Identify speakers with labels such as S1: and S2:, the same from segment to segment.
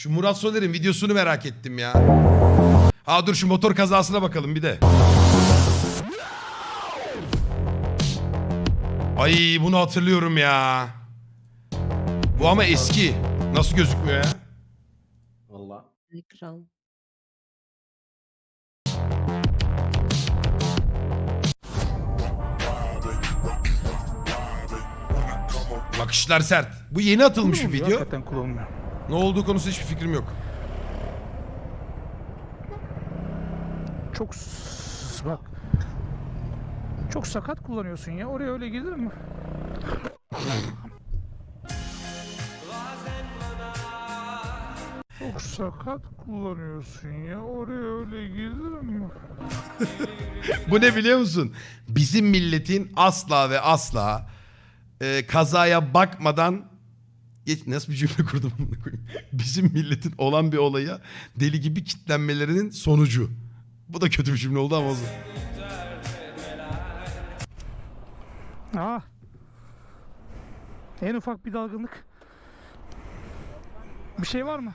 S1: Şu Murat Soner'in videosunu merak ettim ya. Ha dur şu motor kazasına bakalım bir de. Ay bunu hatırlıyorum ya. Bu ama eski. Nasıl gözükmüyor ya?
S2: Valla.
S3: Ekran.
S1: Bakışlar sert. Bu yeni atılmış bir video.
S4: Hakikaten kullanılmıyor.
S1: Ne olduğu konusu hiçbir fikrim yok.
S4: Çok s- bak. Çok sakat kullanıyorsun ya. Oraya öyle gidilir mi? Çok sakat kullanıyorsun ya. Oraya öyle gidilir mi?
S1: Bu ne biliyor musun? Bizim milletin asla ve asla e, kazaya bakmadan Geç, nasıl bir cümle kurdum bunu koyayım. Bizim milletin olan bir olaya deli gibi kitlenmelerinin sonucu. Bu da kötü bir cümle oldu ama olsun.
S4: Aa. En ufak bir dalgınlık. Bir şey var mı?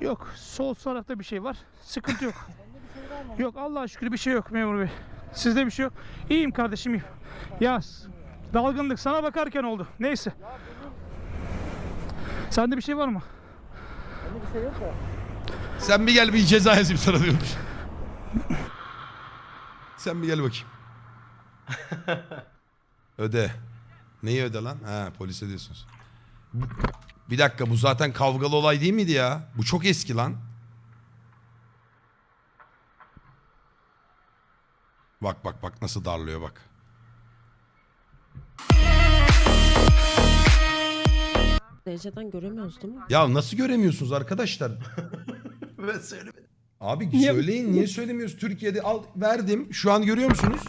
S4: Yok. Sol tarafta bir şey var. Sıkıntı yok. Yok Allah'a şükür bir şey yok memur bey. Sizde bir şey yok. İyiyim kardeşim iyiyim. Ya s- dalgınlık sana bakarken oldu. Neyse. Sende bir şey var mı?
S1: Sen bir gel bir ceza yazayım sana diyormuş. Sen bir gel bakayım. Öde. Neyi öde lan? Ha polise diyorsunuz. Bir dakika bu zaten kavgalı olay değil miydi ya? Bu çok eski lan. Bak bak bak nasıl darlıyor bak.
S3: Dereceden göremiyoruz değil mi?
S1: Ya nasıl göremiyorsunuz arkadaşlar?
S2: Ben söylemedim.
S1: Abi söyleyin niye söylemiyoruz? Türkiye'de al verdim. Şu an görüyor musunuz?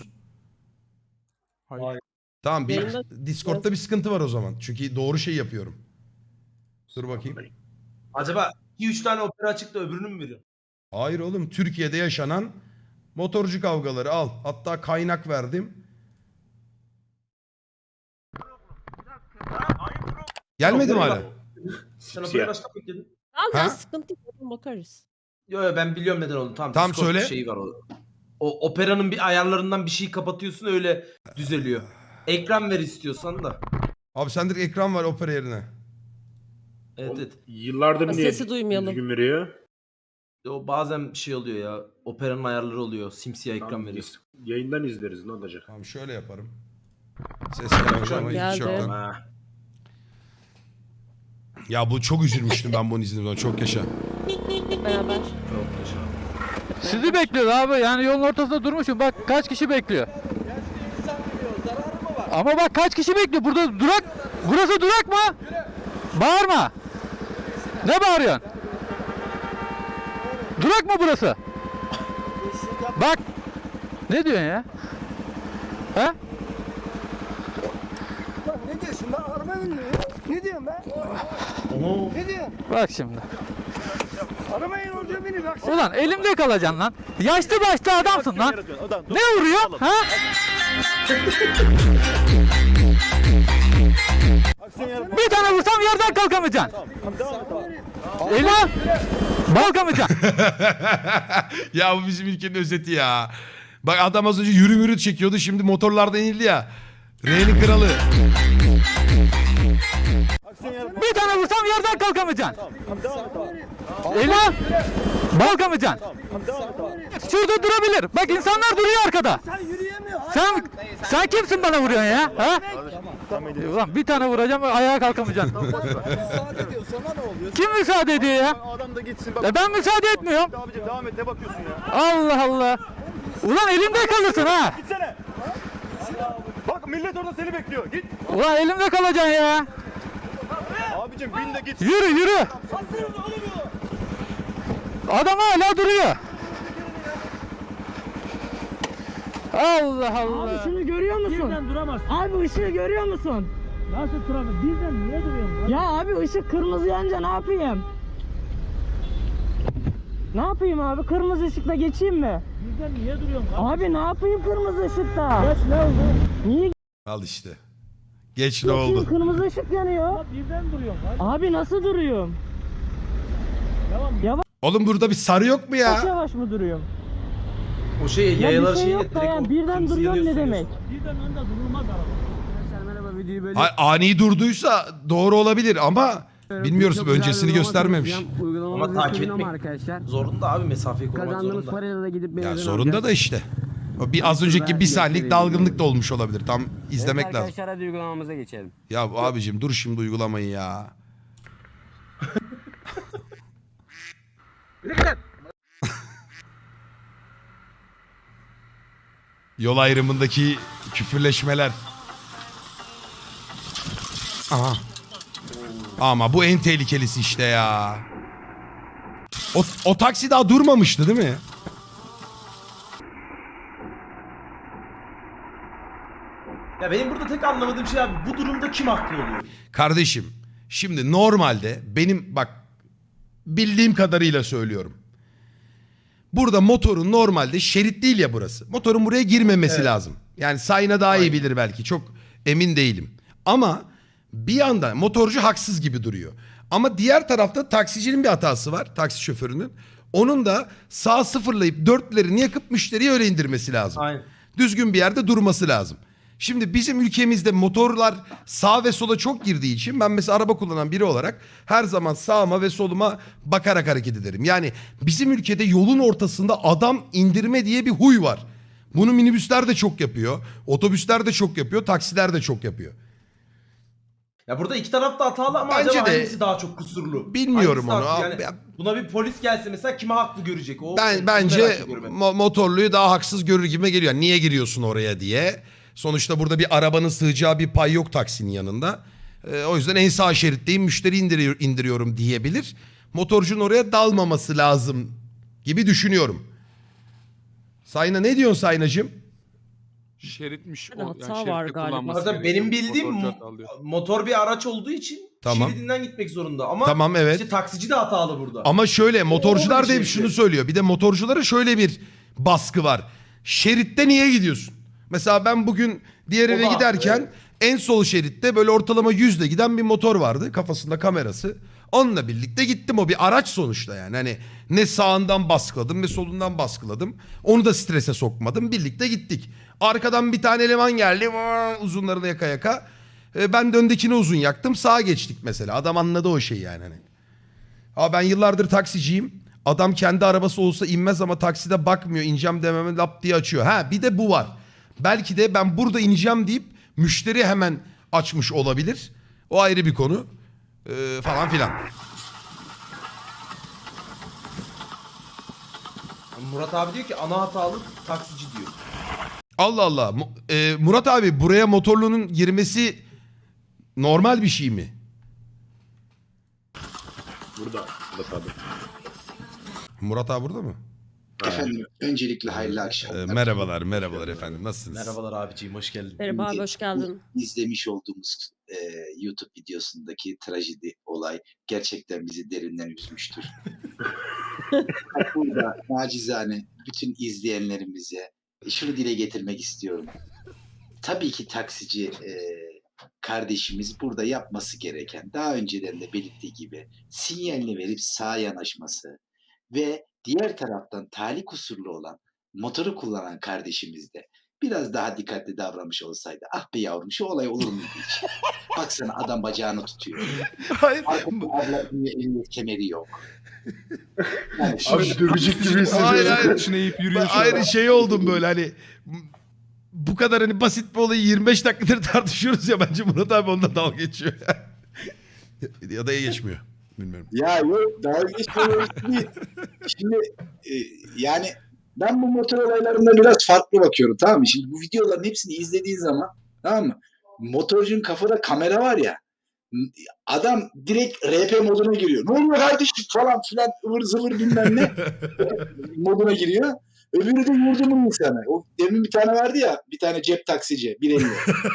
S4: Hayır.
S1: Tamam bir
S3: Yayında-
S1: Discord'da bir sıkıntı var o zaman. Çünkü doğru şey yapıyorum. Dur bakayım.
S2: Acaba 2-3 tane opera açık da öbürünü mü veriyor?
S1: Hayır oğlum Türkiye'de yaşanan motorcu kavgaları al. Hatta kaynak verdim. Gelmedi mi hala?
S2: Sen opera başka mı bekledin?
S3: Tamam
S1: Ha?
S3: sıkıntı yok bakarız.
S2: Yo yo ben biliyorum neden oldu. Tamam,
S1: Tamam,
S2: Discord
S1: söyle.
S2: şeyi var o. O operanın bir ayarlarından bir şeyi kapatıyorsun öyle düzeliyor. Ekran ver istiyorsan da.
S1: Abi sende ekran var opera yerine.
S2: Evet evet.
S5: Yıllardır
S3: Ha,
S5: niye
S3: sesi duymayalım.
S5: düzgün veriyor?
S2: O bazen şey oluyor ya. Operanın ayarları oluyor. Simsiyah ekran
S5: Tamam,
S2: veriyor.
S5: biz Yayından izleriz ne olacak?
S1: Tamam şöyle yaparım. Ses gelmiş ama hiç
S3: Geldi.
S1: yoktan.
S2: Ha.
S1: Ya bu çok üzülmüştüm ben bunu izlediğim zaman. Çok yaşa.
S3: Beraber.
S2: Çok yaşa.
S6: Sizi bekliyor abi. Yani yolun ortasında durmuşum. Bak kaç kişi bekliyor. Ama bak kaç kişi bekliyor. Burada durak. Burası durak mı? Bağırma. Ne bağırıyorsun? Durak mı burası? Bak. Ne diyorsun ya? He?
S7: Ne diyorsun ben araba binmiyor. Ne diyorsun ben? Ne diyorsun?
S6: Bak şimdi.
S7: Arabayın orada beni bak.
S6: Ulan elimde kalacaksın lan. Yaşlı başlı adamsın lan. Ne vuruyor? Ha? Bir tane vursam yerden kalkamayacaksın. Elma kalkamayacaksın.
S1: ya bu bizim ülkenin özeti ya. Bak adam az önce yürü mürü çekiyordu şimdi motorlardan inildi ya. R'nin kralı.
S6: Bir tane vursam yerden kalkamayacaksın. Elma kalkamayacaksın. Şurada durabilir. Bak insanlar duruyor arkada.
S7: Sen.
S6: Sen kimsin bana vuruyorsun ya? Ha? Ulan bir tane vuracağım ayağa kalkamayacaksın. Kim müsaade ediyor ya?
S7: Adam da gitsin bak.
S6: E ben müsaade etmiyorum.
S7: Abicim devam et ne bakıyorsun ya?
S6: Allah Allah. Ulan elimde kalırsın ha.
S7: Gitsene. Bak millet orada seni bekliyor. Git.
S6: Ulan elimde kalacaksın ya.
S7: Abicim bin de git.
S6: Yürü yürü. Adam hala duruyor. Allah Allah.
S8: Işığı görüyor musun? Birden duramazsın. Abi ışığı görüyor musun? Nasıl duramazsın? Birden niye duruyorsun? Ya abi ışık kırmızı yanınca ne yapayım? Ne yapayım abi? Kırmızı ışıkta geçeyim mi? Birden niye duruyorsun? Abi ne yapayım kırmızı ışıkta? Geç ne oldu? Niye
S1: Al işte. Geç ne oldu?
S8: Kırmızı ışık yanıyor.
S4: Birden duruyorum. Hadi.
S8: Abi nasıl duruyorum?
S4: Devam.
S8: Yavaş
S1: Oğlum burada bir sarı yok mu ya?
S8: yavaş mı duruyorum?
S2: O şey
S8: Ya
S2: yayalar
S8: bir şey
S2: şeyi
S8: yok da yani birden duruyorum ne demek?
S4: Birden önde durulmaz araba.
S7: Merhaba videoyu böyle
S1: Hayır, ani durduysa doğru olabilir ama bilmiyoruz
S7: Çok güzel
S1: öncesini
S7: bir uygulama
S1: göstermemiş.
S7: tanıtacağım.
S2: Ama takip etmek-
S7: arkadaşlar.
S2: Zorunda abi mesafeyi korumak
S7: Kazandığımız
S2: zorunda.
S7: parayla da gidip
S1: Ya
S7: benzin
S1: zorunda
S7: alacağız.
S1: da işte. O bir az önceki bir saniyelik dalgınlık da olmuş olabilir. Tam izlemek
S7: evet,
S1: lazım.
S7: Arkadaşlar hadi uygulamamıza geçelim.
S1: Ya abicim dur şimdi uygulamayı ya. Yol ayrımındaki küfürleşmeler. Aha. Ama bu en tehlikelisi işte ya. O, o taksi daha durmamıştı değil mi?
S2: Ya benim burada tek anlamadığım şey abi bu durumda kim haklı oluyor?
S1: Kardeşim şimdi normalde benim bak bildiğim kadarıyla söylüyorum. Burada motorun normalde şerit değil ya burası. Motorun buraya girmemesi
S2: Evet.
S1: lazım. Yani Sayna daha iyi bilir belki çok emin değilim. Ama bir anda motorcu haksız gibi duruyor. Ama diğer tarafta taksicinin bir hatası var. Taksi şoförünün. Onun da sağ sıfırlayıp dörtlerini yakıp müşteriyi öyle indirmesi lazım
S2: Aynen.
S1: düzgün bir yerde durması lazım. Şimdi bizim ülkemizde motorlar sağ ve sola çok girdiği için ben mesela araba kullanan biri olarak her zaman sağıma ve soluma bakarak hareket ederim. Yani bizim ülkede yolun ortasında adam indirme diye bir huy var. Bunu minibüsler de çok yapıyor, otobüsler de çok yapıyor, taksiler de çok yapıyor.
S2: Ya burada iki taraf da hatalı ama
S1: Bence
S2: acaba
S1: de-
S2: hangisi daha çok kusurlu?
S1: Bilmiyorum
S2: Hangisi
S1: onu.
S2: Yani buna bir polis gelse mesela kime haklı görecek? O,
S1: Ben bence mo- motorluyu daha haksız görür gibi geliyor. Niye giriyorsun oraya diye. Sonuçta burada bir arabanın sığacağı bir pay yok taksinin yanında. Ee, o yüzden en sağ şeritteyim müşteri indiriyor, indiriyorum diyebilir. Motorcunun oraya dalmaması lazım gibi düşünüyorum. Sayna ne diyorsun Saynacığım?
S9: Şeritmiş.
S3: Yani
S9: o-
S3: hata
S9: şeritte
S3: var galiba.
S9: kullanması gerekiyor.
S2: benim bildiğim
S9: Motorcu
S2: mo-
S9: hata alıyor.
S2: motor bir araç olduğu için
S1: Tamam.
S2: şeridinden gitmek zorunda. Ama
S1: Tamam evet.
S2: işte taksici de hatalı burada.
S1: Ama şöyle motorcular da hep
S2: şey.
S1: şunu söylüyor. Bir de motorculara şöyle bir baskı var. Şeritte niye gidiyorsun? Mesela ben bugün diğer eve giderken
S2: evet.
S1: en sol şeritte böyle ortalama yüzle giden bir motor vardı. Kafasında kamerası. Onunla birlikte gittim. O bir araç sonuçta yani. Hani ne sağından baskıladım ne solundan baskıladım. Onu da strese sokmadım. Birlikte gittik. Arkadan bir tane eleman geldi. Vaa, Uzunlarını yaka yaka. E, Ben de öndekini uzun yaktım. Sağa geçtik mesela. Adam anladı o şeyi yani. Hani. Abi ben yıllardır taksiciyim. Adam kendi arabası olsa inmez ama takside bakmıyor. İneceğim dememe lap diye açıyor. Ha bir de bu var. Belki de ben burada ineceğim deyip müşteri hemen açmış olabilir. O ayrı bir konu. Ee, falan filan.
S2: Murat abi diyor ki ana hatalı taksici diyor.
S1: Allah Allah. Mu- e, Murat abi buraya motorlunun girmesi normal bir şey mi?
S5: Burada. Burada tabii.
S1: Murat abi burada mı?
S10: Efendim öncelikle hayırlı akşamlar.
S1: Ee, merhabalar, merhabalar efendim. Nasılsınız?
S2: Merhabalar abiciğim hoş geldin.
S3: Merhaba abi hoş geldin.
S10: İzlemiş olduğumuz e, YouTube videosundaki trajedi olay gerçekten bizi derinden üzmüştür. Burada nacizane bütün izleyenlerimize şunu dile getirmek istiyorum. Tabii ki taksici e, kardeşimiz burada yapması gereken daha önceden de belirttiği gibi sinyalini verip sağa yanaşması ve diğer taraftan tali kusurlu olan motoru kullanan kardeşimiz de biraz daha dikkatli davranmış olsaydı ah be yavrum şu olay olur muydu hiç? Baksana adam bacağını tutuyor.
S1: Hayır.
S10: Elinde kemeri yok. Yani
S5: Abi dövecek gibi hissediyorum.
S1: Hayır hayır.
S9: Şuna eğip yürüyor
S1: ayrı şey oldum böyle hani bu kadar hani basit bir olayı 25 dakikadır tartışıyoruz ya bence Murat abi onunla dalga geçiyor. ya da geçmiyor. Bilmiyorum.
S10: Ya yok daha geçmiyoruz değil. Şimdi e, yani ben bu motor olaylarında biraz farklı bakıyorum tamam mı? Şimdi bu videoların hepsini izlediğin zaman tamam mı? Motorcunun kafada kamera var ya adam direkt RP moduna giriyor. Ne oluyor kardeşim falan filan ıvır zıvır bilmem ne moduna giriyor. Öbürü de yurdumun insanı. O demin bir tane vardı ya bir tane cep taksici bilemiyor.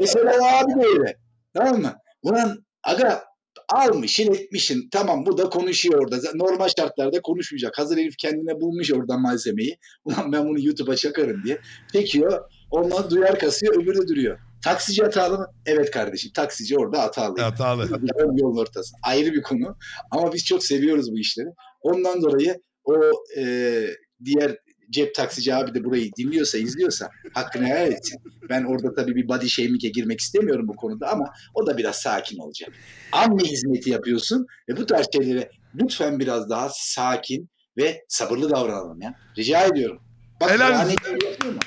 S10: Mesela abi de öyle. Tamam mı? Ulan aga almışın etmişin tamam bu da konuşuyor orada. Normal şartlarda konuşmayacak. Hazır herif kendine bulmuş oradan malzemeyi. Ulan ben bunu YouTube'a çakarım diye. Çekiyor. Ondan duyar kasıyor öbürü de duruyor. Taksici hatalı mı? Evet kardeşim. Taksici orada hatalı.
S1: Hatalı.
S10: Yolun ortası. Ayrı bir konu. Ama biz çok seviyoruz bu işleri. Ondan dolayı o e, diğer cep taksici abi de burayı dinliyorsa, izliyorsa hakkını helal etsin. Ben orada tabii bir body shaming'e girmek istemiyorum bu konuda ama o da biraz sakin olacak. Anne hizmeti yapıyorsun ve bu tarz şeylere lütfen biraz daha sakin ve sabırlı davranalım ya. Rica ediyorum. Bak
S1: Helal
S10: Rani yapıyor mu?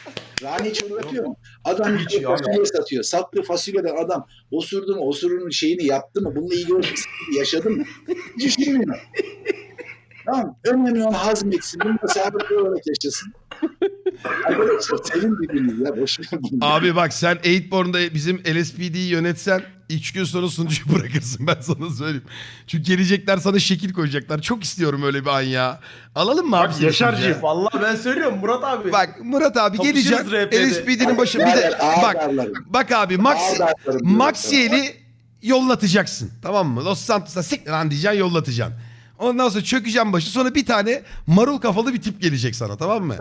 S10: Rani yapıyor mu? Adam gidiyor fasulye satıyor. Sattığı fasulyeden adam osurdu mu, osurunun şeyini yaptı mı, bununla ilgili yaşadı mı? Hiç düşünmüyor. Tamam. Önemli olan hazmetsin. Bunu da sağlıklı olarak yaşasın. Arkadaşlar sevin birbirinizi ya. Boş bunu.
S1: Abi bak sen 8born'da bizim LSPD'yi yönetsen 3 gün sonra sunucuyu bırakırsın ben sana söyleyeyim. Çünkü gelecekler sana şekil koyacaklar. Çok istiyorum öyle bir an ya. Alalım mı abi?
S2: Bak
S1: seni
S2: Yaşar'cığım
S1: sunucuya?
S2: vallahi ben söylüyorum Murat abi.
S1: Bak Murat abi
S2: Kapışırız
S1: gelecek.
S2: RP'de.
S1: LSPD'nin başı bir de
S10: ağır
S1: bak
S10: darlarım.
S1: bak abi Maxi
S10: Ağır darlarım diyorum
S1: Maxiel'i yollatacaksın. Tamam mı? Los Santos'a sik lan diyeceksin yollatacaksın. Ondan sonra çökeceğim başı. Sonra bir tane marul kafalı bir tip gelecek sana tamam mı?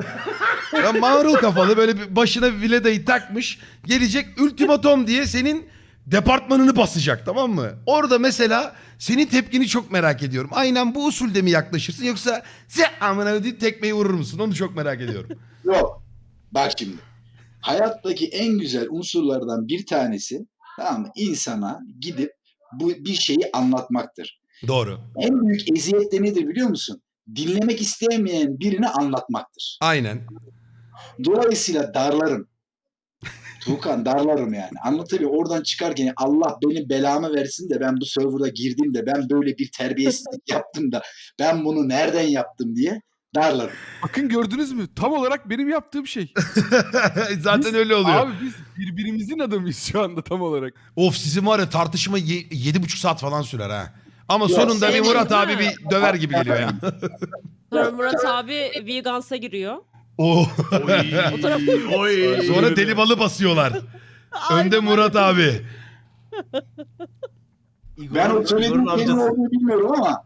S1: ya marul kafalı böyle bir başına viledayı takmış. Gelecek ultimatom diye senin departmanını basacak tamam mı? Orada mesela senin tepkini çok merak ediyorum. Aynen bu usulde mi yaklaşırsın yoksa se amına deyip tekmeyi vurur musun? Onu çok merak ediyorum.
S10: Yok. Bak şimdi. Hayattaki en güzel unsurlardan bir tanesi tamam mı? İnsana gidip bu bir şeyi anlatmaktır.
S1: Doğru.
S10: En büyük eziyet de nedir biliyor musun? Dinlemek istemeyen birini anlatmaktır.
S1: Aynen.
S10: Dolayısıyla darlarım. Tuğkan darlarım yani. Anlatabiliyor. Oradan çıkarken Allah benim belamı versin de ben bu server'a girdim de ben böyle bir terbiyesizlik yaptım da ben bunu nereden yaptım diye darlarım.
S9: Bakın gördünüz mü? Tam olarak benim yaptığım şey.
S1: Zaten
S9: Biz-
S1: öyle oluyor.
S9: Abi biz birbirimizin adamıyız şu anda tam olarak.
S1: Of sizin var ya tartışma ye- yedi buçuk saat falan sürer ha. Ama
S10: Yok,
S1: sonunda bir
S3: senin
S1: Murat abi bir döver gibi geliyor ya.
S3: Sonra Murat abi Vegans'a giriyor.
S1: Oo.
S3: O taraf
S2: Oy.
S1: Sonra deli balı basıyorlar. Önde Murat abi.
S10: Ben o söylediğim
S2: Igor'un
S10: kelime
S2: amcası.
S10: olduğunu bilmiyorum ama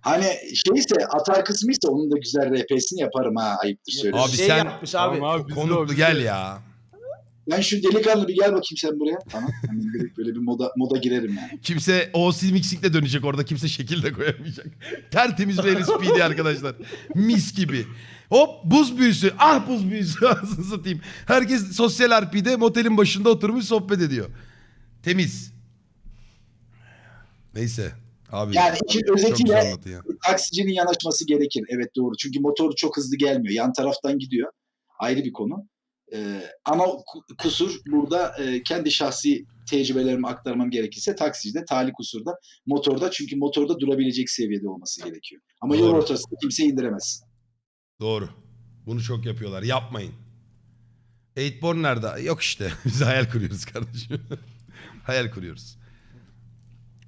S10: hani şeyse atar kısmıysa onun da güzel RP'sini yaparım ha ayıptır söylüyorum.
S1: Abi
S2: şey
S1: sen-
S2: yapmış abi.
S9: Tamam abi, biz de o,
S1: Konuklu
S9: biz
S1: gel
S9: de.
S1: ya.
S10: Ben şu delikanlı bir gel bakayım sen buraya. Tamam. Hani böyle, böyle bir moda moda girerim yani.
S1: Kimse o Mixik'le dönecek orada. Kimse şekil de koyamayacak. Tertemiz bir LSPD arkadaşlar. Mis gibi. Hop buz büyüsü. Ah buz büyüsü. Ağzını satayım. Herkes sosyal RP'de motelin başında oturmuş sohbet ediyor. Temiz. Neyse. Abi.
S10: Yani işin
S1: çok güzel
S10: özetiyle
S1: ya.
S10: taksicinin yanaşması gerekir. Evet doğru. Çünkü motor çok hızlı gelmiyor. Yan taraftan gidiyor. Ayrı bir konu. Ee, ama ku- kusur burada e, kendi şahsi tecrübelerimi aktarmam gerekirse taksicide, tali kusurda, motorda. Çünkü motorda durabilecek seviyede olması gerekiyor. Ama yol
S1: Doğru.
S10: ortasında kimse indiremez.
S1: Doğru. Bunu çok yapıyorlar. Yapmayın. Eightborn nerede? Yok işte. Biz hayal kuruyoruz kardeşim. hayal kuruyoruz.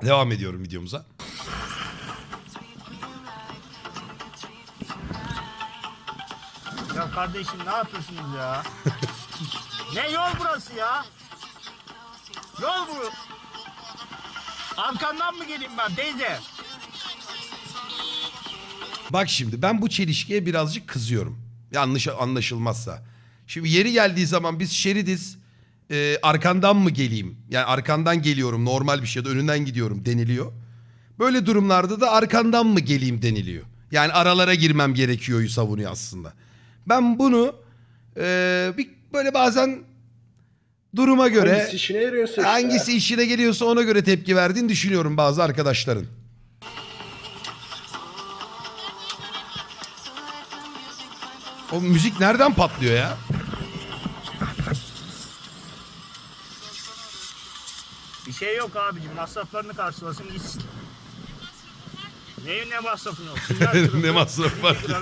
S1: Devam ediyorum videomuza.
S7: Kardeşim ne yapıyorsunuz ya? ne yol burası ya? Yol bu. Arkandan mı geleyim ben teyze?
S1: Bak şimdi ben bu çelişkiye birazcık kızıyorum. Yanlış anlaşılmazsa. Şimdi yeri geldiği zaman biz şeridiz. e, arkandan mı geleyim? Yani arkandan geliyorum normal bir şey ya da önünden gidiyorum deniliyor. Böyle durumlarda da arkandan mı geleyim deniliyor. Yani aralara girmem gerekiyor savunuyor aslında. Ben bunu e, bir böyle bazen duruma göre
S5: Hangisi işine yarıyorsa işte.
S1: hangisi işine geliyorsa ona göre tepki verdiğini düşünüyorum bazı arkadaşların. O müzik nereden patlıyor ya?
S7: Bir şey yok abicim masraflarını karşılasın gitsin. Neyin ne masrafı yok? Sinyal kırıldı,
S1: ne masraf var ki?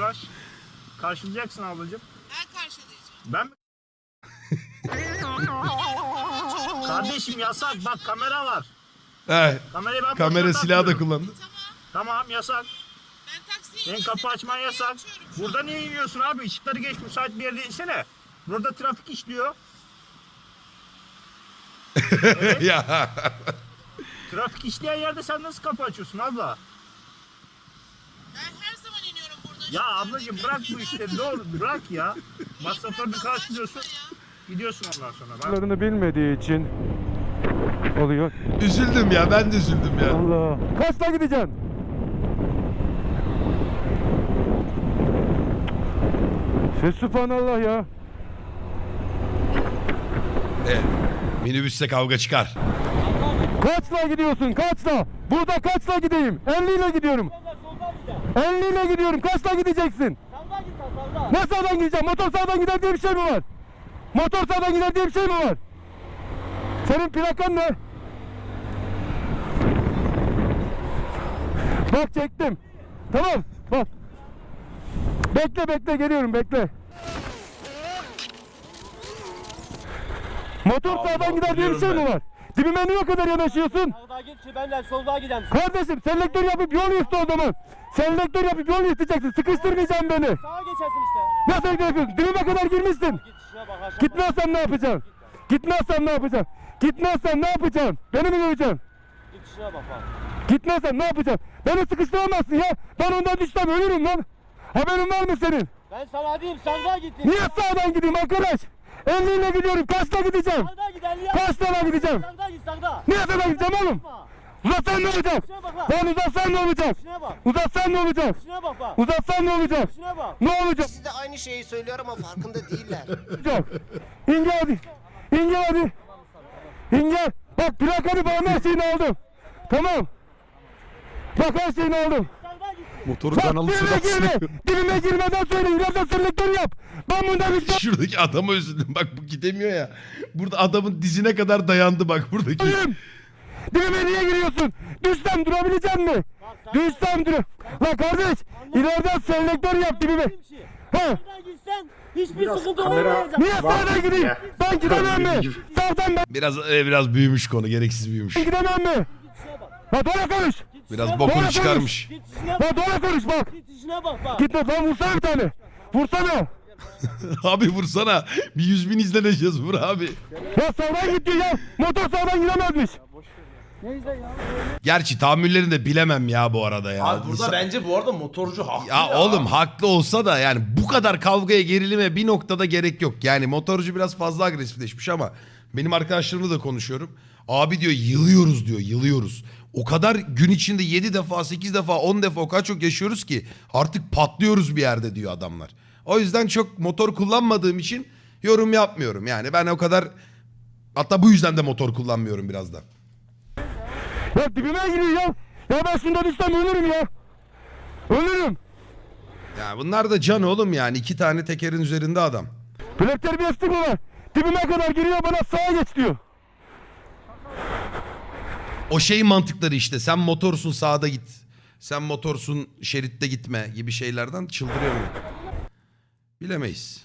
S7: Karşılayacaksın ablacığım.
S11: Ben karşılayacağım.
S7: Ben mi? Kardeşim yasak bak kamera var.
S1: He,
S7: Kamerayı ben
S1: kamera
S7: boşuna
S1: silahı da
S7: takmıyorum.
S1: kullandı.
S7: Tamam yasak.
S11: Ben taksiye
S7: Senin kapı açman yasak. Burada niye iniyorsun abi? Işıkları geç müsait bir yerde insene. Burada trafik işliyor.
S1: ya
S7: Trafik işleyen yerde sen nasıl kapı açıyorsun abla?
S11: Ben her.
S7: Ya ablacığım bırak bu işleri doğru bırak ya. Masraflarını karşılıyorsun. Gidiyorsun ondan sonra. Ben...
S9: Bilmediği için oluyor.
S1: Üzüldüm ya ben de üzüldüm ya.
S9: Allah. Kaçta gideceksin? Ses subhanallah ya.
S1: Evet. Minibüste kavga çıkar.
S9: Kaçla gidiyorsun kaçla? Burada kaçla gideyim? 50 ile gidiyorum. 50 ile gidiyorum. Kaçla gideceksin? Ne sağdan gideceğim? Motor sağdan gider diye bir şey mi var? Motor sağdan gider diye bir şey mi var? Senin plakan ne? Bak çektim. Tamam bak. Bekle bekle geliyorum bekle. Motor
S2: Allah,
S9: sağdan gider diye bir şey mi var? Dibime niye o kadar yanaşıyorsun?
S8: Sağda git ki benden solda gidem.
S9: Kardeşim selektör yapıp yol iste o zaman. Selektör yapıp yol isteyeceksin. Sıkıştırmayacaksın beni.
S8: Sağa geçersin işte.
S9: Nasıl yapıyorsun? Dibime kadar girmişsin.
S8: Git işine bak aşağı.
S9: Gitmezsen ne yapacaksın? Gitmezsen ne yapacaksın? Gitmezsen ne yapacaksın? Beni mi göreceksin?
S8: Git işine bak bak.
S9: Gitmezsen ne yapacaksın? Beni sıkıştıramazsın ya. Ben ondan düşsem ölürüm lan. Haberin var mı senin?
S8: Ben sana diyeyim sağda git.
S9: Niye sağdan gideyim arkadaş? 50 ile gidiyorum. Kaçta gideceğim?
S8: Sağda git 50 yap.
S9: Kaç tane gideceğim?
S8: Sağda git sağda.
S9: Niye gideceğim oğlum? Uzatsan ne olacak?
S8: Lan
S9: uzatsan ne olacak? Uzatsan ne olacak? Uzatsan ne olacak? Ne olacak?
S12: Siz de aynı şeyi söylüyor ama farkında değiller.
S9: olacak? İnge hadi. İnge hadi. İnge. Bak plakanı bağlı her şeyini aldım. Tamam. Bak her şeyini aldım.
S8: Git.
S9: Bak Motoru
S6: şey
S9: dibime girme. Dibime girmeden söyle. İleride selektör yap. Ben bundan hiç
S1: Şuradaki adama üzüldüm. Bak bu gidemiyor ya. Burada adamın dizine kadar dayandı bak buradaki.
S9: Dibim. Dibime niye giriyorsun? Düşsem durabilecek mi? Düşsem dur. Lan kardeş. İleriden selektör yap dibime.
S8: Sağda gitsen hiçbir sıkıntı olmayacak.
S9: Niye sağdan gideyim? Ben gidemem mi? Sağdan ben
S1: Biraz e, biraz büyümüş konu. Gereksiz büyümüş.
S9: gidemem mi? La doğru konuş.
S1: Biraz bokunu çıkarmış.
S8: Git işine bak.
S9: Doğru konuş bak.
S8: Git işine bak bak.
S9: Gitme lan vursana bir tane. Vursana.
S1: abi vursana. Bir yüz bin izleneceğiz vur abi.
S9: Ya sağdan git diyor ya. Motor sağdan gidemezmiş.
S1: Gerçi tahammüllerini de bilemem ya bu arada ya.
S2: Abi burada
S1: İnsan-
S2: bence bu arada motorcu haklı
S1: Ya, oğlum haklı olsa da yani bu kadar kavgaya gerilime bir noktada gerek yok. Yani motorcu biraz fazla agresifleşmiş ama benim arkadaşlarımla da konuşuyorum. Abi diyor yılıyoruz diyor yılıyoruz. O kadar gün içinde 7 defa 8 defa 10 defa o kadar çok yaşıyoruz ki artık patlıyoruz bir yerde diyor adamlar. O yüzden çok motor kullanmadığım için yorum yapmıyorum. Yani ben o kadar hatta bu yüzden de motor kullanmıyorum biraz da.
S9: Ya dibime giriyor ya. Ya ben şunda düşsem ölürüm ya. Ölürüm.
S1: Ya bunlar da can oğlum yani iki tane tekerin üzerinde adam.
S9: Plak terbiyesizlik mi var? Dibime kadar giriyor bana sağa geç diyor.
S1: O şeyin mantıkları işte. Sen motorsun sağda git. Sen motorsun şeritte gitme gibi şeylerden çıldırıyorum. Bilemeyiz.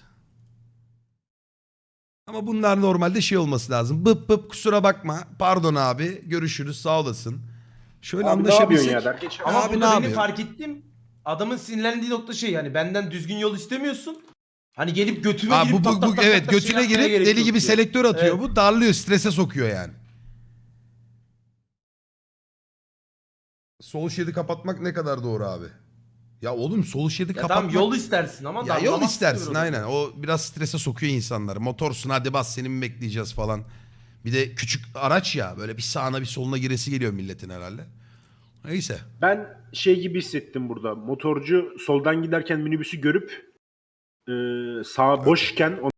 S1: Ama bunlar normalde şey olması lazım. Bıp bıp kusura bakma. Pardon abi. Görüşürüz sağ olasın. Şöyle
S5: Abi ne yapıyorsun
S1: anlaşabilsek.
S5: ya der.
S2: Ama
S1: Abi ne
S2: burada benim
S1: yapıyor?
S2: fark ettim. Adamın sinirlendiği nokta şey yani benden düzgün yol istemiyorsun. Hani gelip götüme
S1: Ha,
S2: girip
S1: bu,
S2: tak
S1: bu,
S2: tak
S1: bu,
S2: tak
S1: evet
S2: tak tak
S1: götüne
S2: şey yapmaya
S1: girip
S2: gerek
S1: deli
S2: yok
S1: gibi
S2: diyor.
S1: selektör atıyor
S2: Evet.
S1: bu. Darlıyor strese sokuyor yani. Sol şeridi kapatmak ne kadar doğru abi? Ya oğlum sol şeridi
S2: Ya
S1: kapatmak...
S2: tamam yol istersin ama
S1: Ya yol
S2: damlamak
S1: istersin
S2: istiyorum.
S1: aynen. O biraz strese sokuyor insanları. Motorsun hadi bas seni mi bekleyeceğiz falan. Bir de küçük araç ya böyle bir sağına bir soluna giresi geliyor milletin herhalde. Neyse.
S5: Ben şey gibi hissettim burada. Motorcu soldan giderken minibüsü görüp e, sağ boşken